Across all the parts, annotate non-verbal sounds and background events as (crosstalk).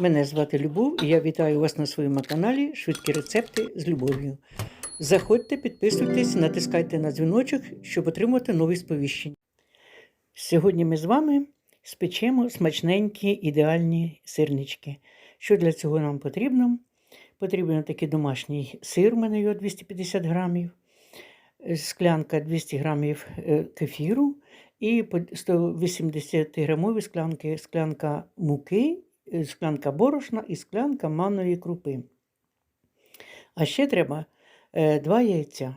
Мене звати Любов і я вітаю вас на своєму каналі Швидкі рецепти з любов'ю. Заходьте, підписуйтесь, натискайте на дзвіночок, щоб отримати нові сповіщення. Сьогодні ми з вами спечемо смачненькі ідеальні сирнички. Що для цього нам потрібно? Потрібен такий домашній сир, у мене його 250 грамів, склянка 200 грамів е, кефіру і 180 грамові склянки, склянка муки, склянка борошна і склянка манної крупи. А ще треба е, два яйця.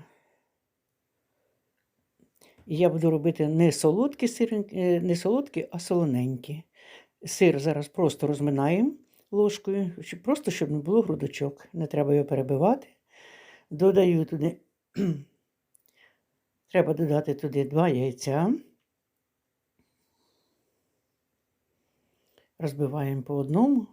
Я буду робити не солодкі, сир, е, не солодкі, а солоненькі. Сир зараз просто розминаємо ложкою, просто щоб не було грудочок. Не треба його перебивати. Додаю туди, (clears throat) треба додати туди два яйця. Розбиваємо по одному.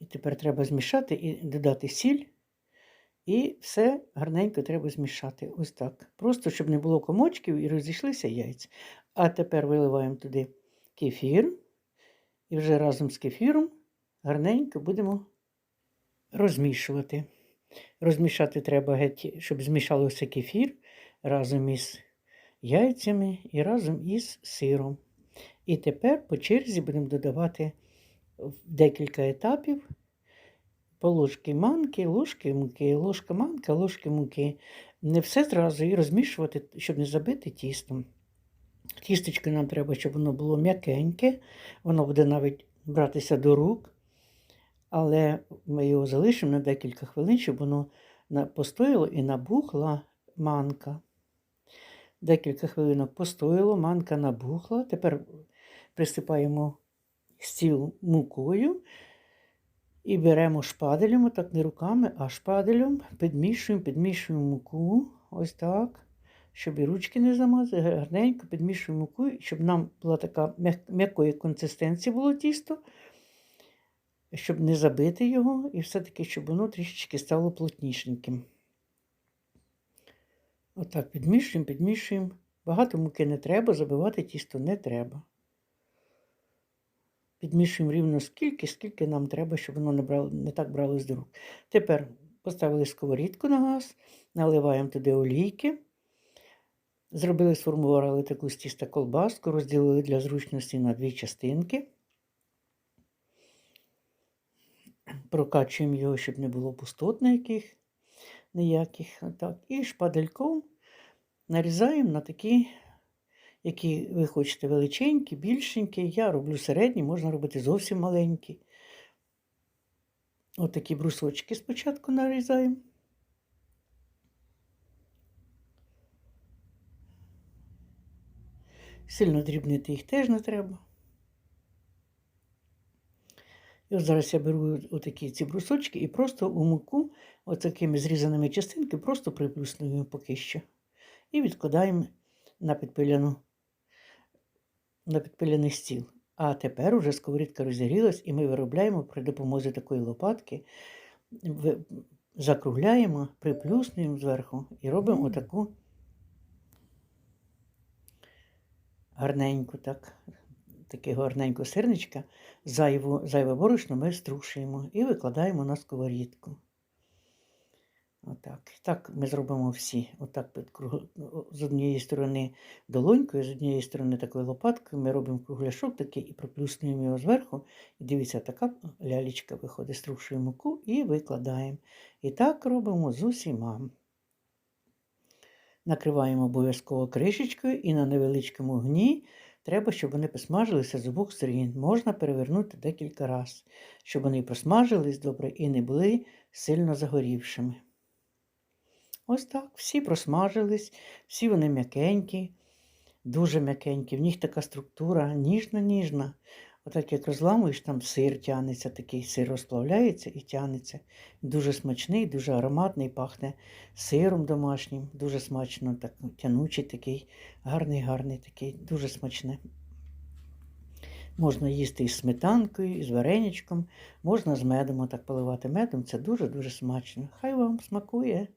І тепер треба змішати і додати сіль. І все гарненько треба змішати. Ось так. Просто, щоб не було комочків і розійшлися яйця. А тепер виливаємо туди кефір. І вже разом з кефіром гарненько будемо розмішувати. Розмішати треба геть, щоб змішалося кефір разом із яйцями і разом із сиром. І тепер по черзі будемо додавати в декілька етапів по ложки манки, ложки муки, ложка манка, ложки муки. Не все зразу і розмішувати, щоб не забити тістом. Тістечко нам треба, щоб воно було м'якеньке, воно буде навіть братися до рук, але ми його залишимо на декілька хвилин, щоб воно постояло і набухла манка. Декілька хвилинок постояло, манка набухла. Тепер присипаємо стіл мукою і беремо шпаделем, так не руками, а шпаделем, підмішуємо, підмішуємо муку. Ось так. Щоб і ручки не замазати, гарненько підмішуємо муку, щоб нам була така м'якої консистенції було тісто, щоб не забити його, і все-таки, щоб воно трішечки стало плотнішеньким. Отак підмішуємо, підмішуємо. Багато муки не треба, забивати тісто не треба. Підмішуємо рівно скільки, скільки нам треба, щоб воно не брало, не так бралось до рук. Тепер поставили сковорідку на газ, наливаємо туди олійки. Зробили, сформували таку з тіста колбаску, розділили для зручності на дві частинки. Прокачуємо його, щоб не було пустот ніяких. Ніяких. Отак. І шпадельком нарізаємо на такі які ви хочете величенькі, більшенькі. Я роблю середні, можна робити зовсім маленькі. Отакі брусочки спочатку нарізаємо. Сильно дрібнити їх теж не треба. І от зараз я беру отакі ці брусочки і просто у муку, отакими зрізаними частинками, просто приплюснуємо поки що. І відкладаємо на підпиляну на підпилений стіл. А тепер уже сковорідка розігрілась, і ми виробляємо при допомозі такої лопатки, закругляємо, приплюснуємо зверху і робимо отаку гарненьку, так, таке гарненьку сирничка, зайву, зайве борошно ми струшуємо і викладаємо на сковорідку. Отак. Так ми зробимо всі. Отак під круг... з однієї сторони долонькою, з однієї сторони такою лопаткою. Ми робимо кругляшок такий і проплюснуємо його зверху. І дивіться, така лялечка виходить, струшуємо муку і викладаємо. І так робимо з усіма. Накриваємо обов'язково кришечкою і на невеличкому гні треба, щоб вони посмажилися з обох сторін. Можна перевернути декілька разів, щоб вони посмажились добре і не були сильно загорівшими. Ось так, всі просмажились, всі вони м'якенькі, дуже м'якенькі. В них така структура ніжна-ніжна. Отак, як розламуєш, там сир тянеться, такий сир розплавляється і тянеться. Дуже смачний, дуже ароматний, пахне сиром домашнім, дуже смачно, так, тянучий такий, гарний, гарний такий, дуже смачний. Можна їсти із сметанкою, із вареничком, можна з медом так поливати медом. Це дуже-дуже смачно. Хай вам смакує.